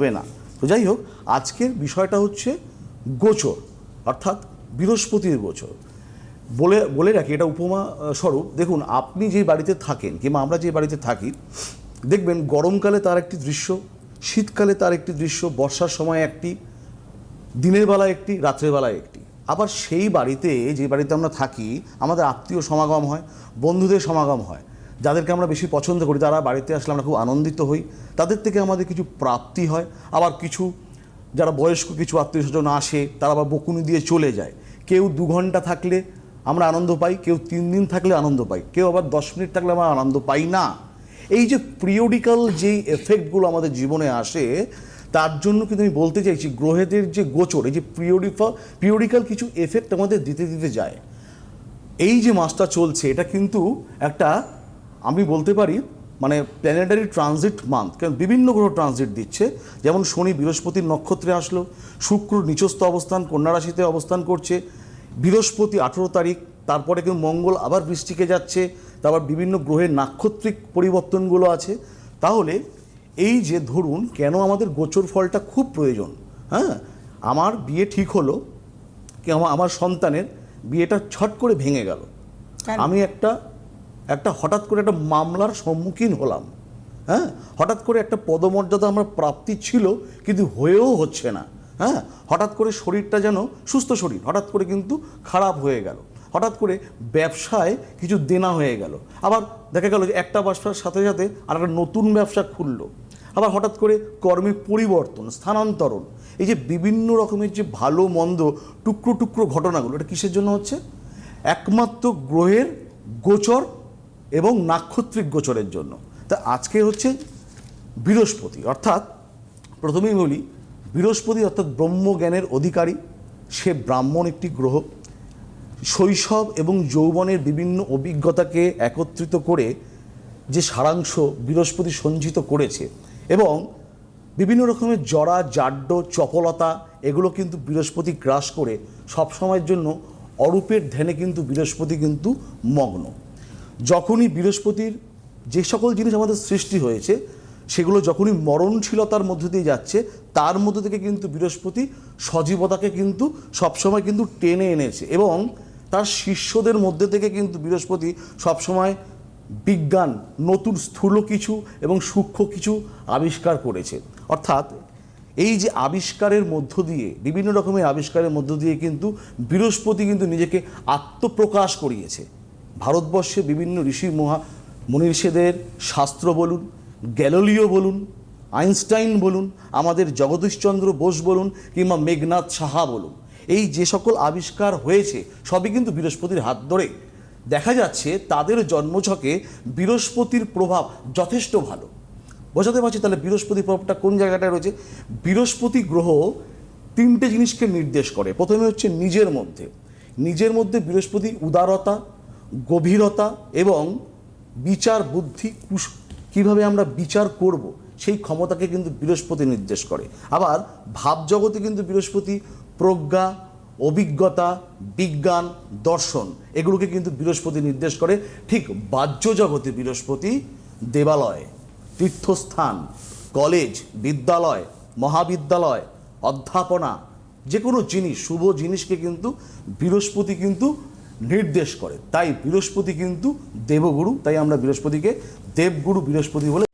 হবে না। তো যাই হোক, আজকের বিষয়টা হচ্ছে গোচর, অর্থাৎ বৃহস্পতির গোচর। বলে বলে রাখি, এটা উপমা স্বরূপ। দেখুন, আপনি যে বাড়িতে থাকেন, কিংবা আমরা যে বাড়িতে থাকি, দেখবেন গরমকালে তার একটি দৃশ্য, শীতকালে তার একটি দৃশ্য, বর্ষার সময় একটি, দিনের বেলায় একটি, রাত্রের বেলায় একটি। আবার সেই বাড়িতে, যে বাড়িতে আমরা থাকি, আমাদের আত্মীয় সমাগম হয়, বন্ধুদের সমাগম হয়। যাদেরকে আমরা বেশি পছন্দ করি তারা বাড়িতে আসলে আমরা খুব আনন্দিত হই, তাদের থেকে আমাদের কিছু প্রাপ্তি হয়। আবার কিছু, যারা বয়স্ক কিছু আত্মীয় স্বজন আসে, তারা আবার বকুনি দিয়ে চলে যায়। কেউ দু ঘণ্টা থাকলে আমরা আনন্দ পাই, কেউ তিন দিন থাকলে আনন্দ পাই, কেউ আবার দশ মিনিট থাকলে আমরা আনন্দ পাই না। এই যে পিরিয়ডিক্যাল যেই এফেক্টগুলো আমাদের জীবনে আসে, তার জন্য কিন্তু আমি বলতে চাইছি, গ্রহেদের যে গোচর, এই যে পিরিয়ডিফা পিরিয়ডিক্যাল কিছু এফেক্ট আমাদের দিতে দিতে যায়। এই যে মাসটা চলছে, এটা কিন্তু একটা আমি বলতে পারি মানে প্ল্যানেটারি ট্রানজিট মান্থ কারণ বিভিন্ন গ্রহ ট্রানজিট দিচ্ছে। যেমন শনি বৃহস্পতির নক্ষত্রে আসলো শুক্র নিচস্থ অবস্থান কন্যা রাশিতে অবস্থান করছে বৃহস্পতি আঠেরো তারিখ তারপরে কিন্তু মঙ্গল আবার বৃষ্টিকে যাচ্ছে তারপর বিভিন্ন গ্রহের নাক্ষত্রিক পরিবর্তনগুলো আছে। তাহলে এই যে ধরুন কেন আমাদের গোচর ফলটা খুব প্রয়োজন? হ্যাঁ আমার বিয়ে ঠিক হলো কি আমার সন্তানের বিয়েটা ছট করে ভেঙে গেল? আমি একটা একটা হঠাৎ করে একটা মামলার সম্মুখীন হলাম। হ্যাঁ? হঠাৎ করে একটা পদমর্যাদা আমার প্রাপ্তি ছিল, কিন্তু হয়েও হচ্ছে না। হ্যাঁ? হঠাৎ করে শরীরটা যেন, সুস্থ শরীর, হঠাৎ করে কিন্তু খারাপ হয়ে গেল। হঠাৎ করে ব্যবসায় কিছু দেনা হয়ে গেল। আবার দেখা গেল যে একটা ব্যবসার সাথে সাথে আর একটা নতুন ব্যবসা খুললো। আবার হঠাৎ করে কর্মে পরিবর্তন, স্থানান্তরণ। এই যে বিভিন্ন রকমের যে ভালো, মন্দ, টুকরো টুকরো ঘটনাগুলো, এটা কিসের জন্য হচ্ছে? একমাত্র গ্রহের গোচর এবং নাক্ষত্রিক গোচরের জন্য। তা আজকে হচ্ছে বৃহস্পতি, অর্থাৎ প্রথমেই বলি, বৃহস্পতি অর্থাৎ ব্রহ্মজ্ঞানের অধিকারী, সে ব্রাহ্মণ একটি গ্রহ। শৈশব এবং যৌবনের বিভিন্ন অভিজ্ঞতাকে একত্রিত করে যে সারাংশ বৃহস্পতি সঞ্চিত করেছে এবং বিভিন্ন রকমের জরা জাড্য চপলতা, এগুলো কিন্তু বৃহস্পতি গ্রাস করে সবসময়ের জন্য অরূপের ধ্যানে কিন্তু বৃহস্পতি কিন্তু মগ্ন। যখনই বৃহস্পতির যে সকল জিনিস আমাদের সৃষ্টি হয়েছে, সেগুলো যখনই মরণশীলতার মধ্য দিয়ে যাচ্ছে, তার মধ্য থেকে কিন্তু বৃহস্পতি সজীবতাকে কিন্তু সবসময় কিন্তু টেনে এনেছে এবং তার শিষ্যদের মধ্যে থেকে কিন্তু বৃহস্পতি সবসময় বিজ্ঞান, নতুন স্থূল কিছু এবং সূক্ষ্ম কিছু আবিষ্কার করেছে। অর্থাৎ এই যে আবিষ্কারের মধ্য দিয়ে, বিভিন্ন রকমের আবিষ্কারের মধ্য দিয়ে কিন্তু বৃহস্পতি কিন্তু নিজেকে আত্মপ্রকাশ করিয়েছে। ভারতবর্ষে বিভিন্ন ঋষি মহা মনীষীদের শাস্ত্র বলুন, গ্যালোলিও বলুন, আইনস্টাইন বলুন, আমাদের জগদীশচন্দ্র বোস বলুন কিংবা মেঘনাথ সাহা বলুন, এই যে সকল আবিষ্কার হয়েছে সবই কিন্তু বৃহস্পতির হাত ধরে। দেখা যাচ্ছে তাদের জন্মছকে বৃহস্পতির প্রভাব যথেষ্ট ভালো। বোঝাতে পারছি তাহলে বৃহস্পতির প্রভাবটা কোন জায়গাটায় রয়েছে? বৃহস্পতি গ্রহ তিনটে জিনিসকে নির্দেশ করে। প্রথমে হচ্ছে নিজের মধ্যে। নিজের মধ্যে বৃহস্পতি উদারতা গভীরতা এবং বিচার বুদ্ধি কুশ, কীভাবে আমরা বিচার করব, সেই ক্ষমতাকে কিন্তু বৃহস্পতি নির্দেশ করে। আবার ভাবজগতে কিন্তু বৃহস্পতি প্রজ্ঞা, অভিজ্ঞতা, বিজ্ঞান, দর্শন, এগুলোকে কিন্তু বৃহস্পতি নির্দেশ করে। ঠিক বাহ্য জগতে বৃহস্পতি দেবালয়, তীর্থস্থান, কলেজ, বিদ্যালয়, মহাবিদ্যালয়, অধ্যাপনা যে কোনো জিনিস, শুভ জিনিসকে কিন্তু বৃহস্পতি কিন্তু নির্দেশ করে। তাই বৃহস্পতি কিন্তু দেবগুরু তাই আমরা বৃহস্পতিকে দেবগুরু বৃহস্পতি বলে